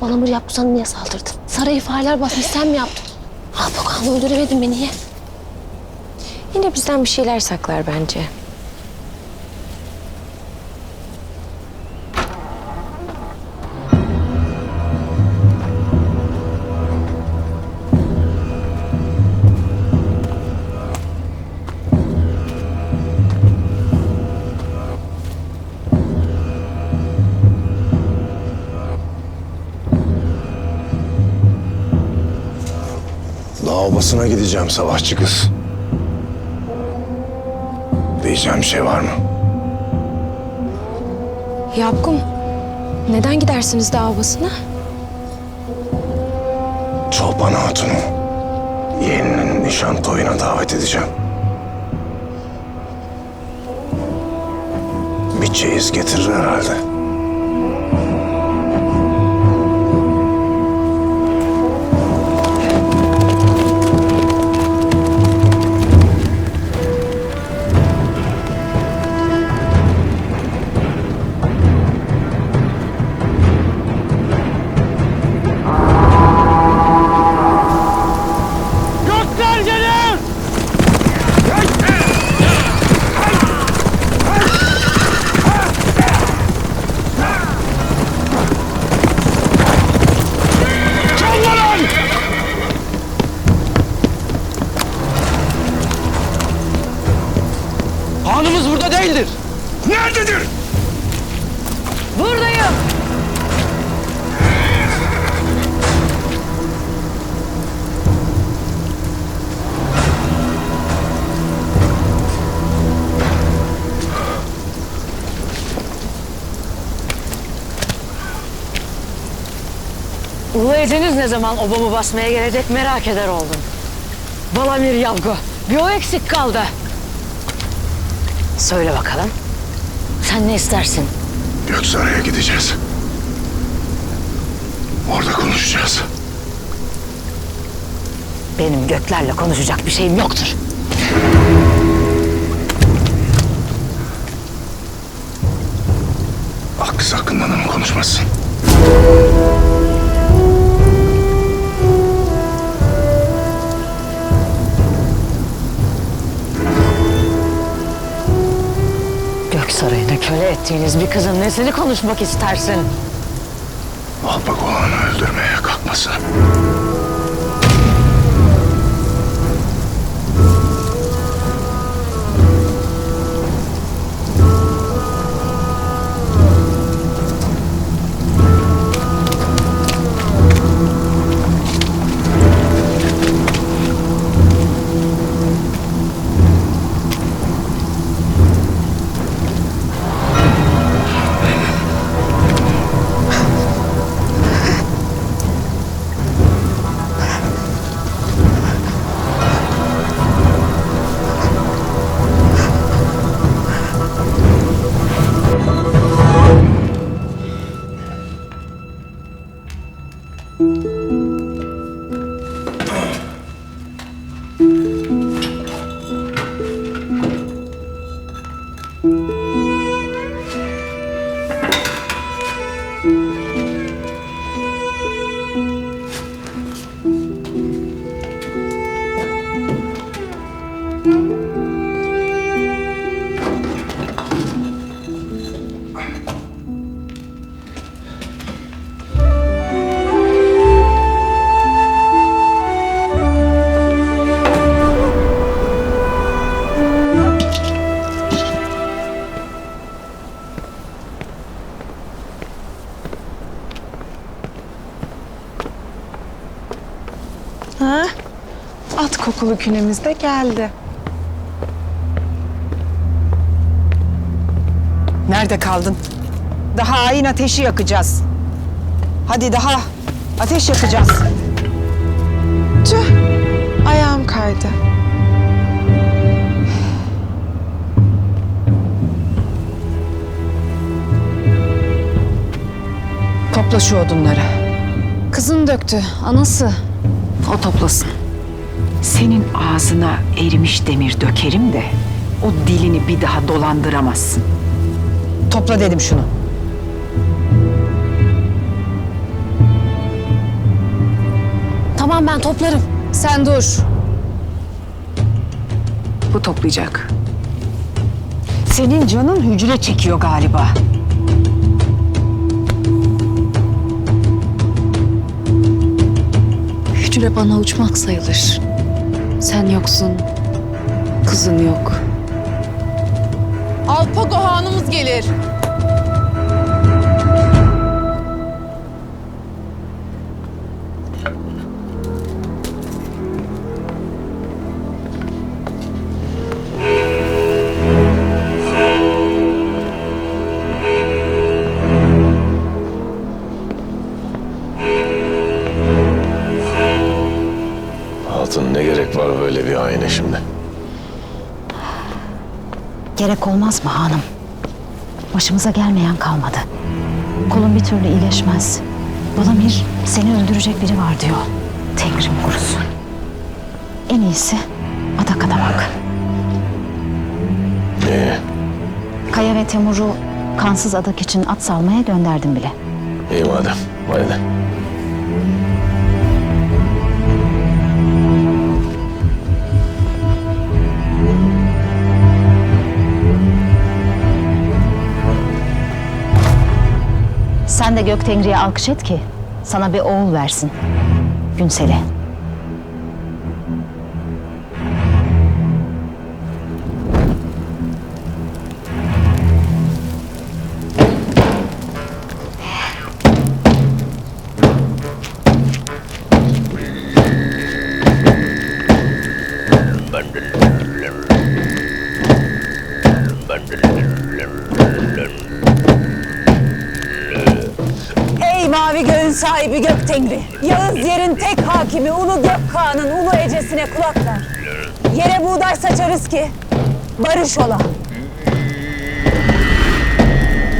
Bana mır yap sana niye saldırdın? Sarayı fareler basmış sen mi yaptın? Alpakan'la öldüremedin beni niye? Yine bizden bir şeyler saklar bence. Obasına gideceğim savaşçı kız. Diyeceğim bir şey var mı? Yapgum, neden gidersiniz dağ obasına? Çolpan Hatun'u yeğeninin nişan toyuna davet edeceğim. Bir çeyiz getirir herhalde. Nerededir? Buradayım. Ulu ne zaman obamı basmaya gelecek merak eder oldum. Balamir Yavgu, bir o eksik kaldı. Söyle bakalım. Sen ne istersin? Göksaray'a gideceğiz. Orada konuşacağız. Benim göklerle konuşacak bir şeyim yoktur. Ak kız hakkında mı konuşmazsın? Gök sarayına köle ettiğiniz bir kızın nesini konuşmak istersin? Alpak olanı öldürmeye kalkmasın. Kokulu künemiz de geldi. Nerede kaldın? Daha hain ateşi yakacağız. Hadi daha ateş yakacağız. Tüh, ayağım kaydı. Topla şu odunları. Kızın döktü, anası. O toplasın. Senin ağzına erimiş demir dökerim de o dilini bir daha dolandıramazsın. Topla dedim şunu. Tamam ben toplarım. Sen dur. Bu toplayacak. Senin canın hücre çekiyor galiba. Hücre bana uçmak sayılır. Sen yoksun. Kızın yok. Alpago Hanımız gelir. Gerek olmaz mı hanım? Başımıza gelmeyen kalmadı. Kolun bir türlü iyileşmez. Balamir seni öldürecek biri var diyor. Tengrim kurusun. En iyisi Adaka'da bak. Ee, Kaya ve Temur'u kansız adak için at salmaya gönderdim bile. iyi madem. Hadi. Sen de Gök Tengri'ye alkış et ki sana bir oğul versin. Günsel'e. Göğün sahibi gök tengri. Yağız yerin tek hakimi Ulu Gök Kağan'ın ulu ecesine kulak ver. Yere buğday saçarız ki barış ola.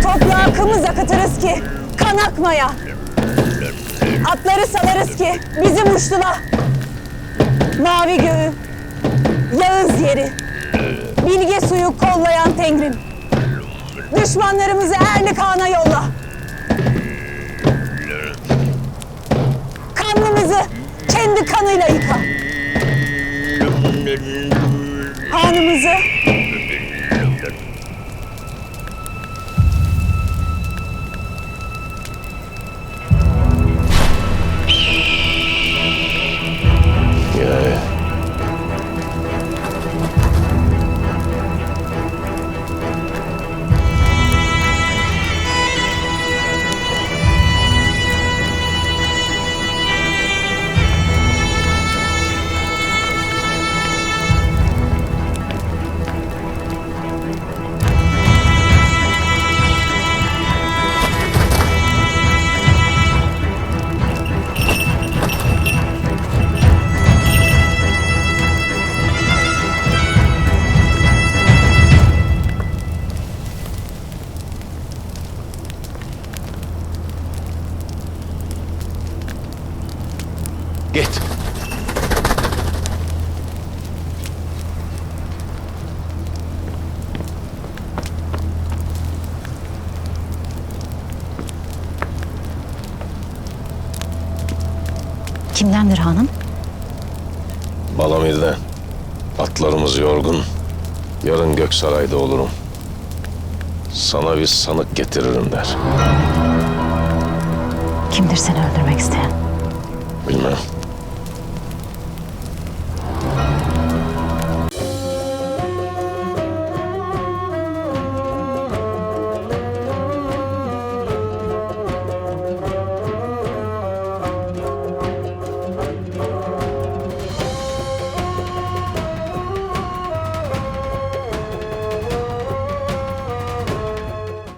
Toprağa kımız akıtırız ki kan akmaya. Atları salarız ki bizim uçtula. Mavi göğü, Yağız yeri, bilge suyu kollayan tengrim. Düşmanlarımızı Erli Kağan'a yolla. Kendi kanıyla yıka. Hanımızı Atlarımız yorgun. Yarın Göksaray'da olurum. Sana bir sanık getiririm der. Kimdir seni öldürmek isteyen? Bilmem.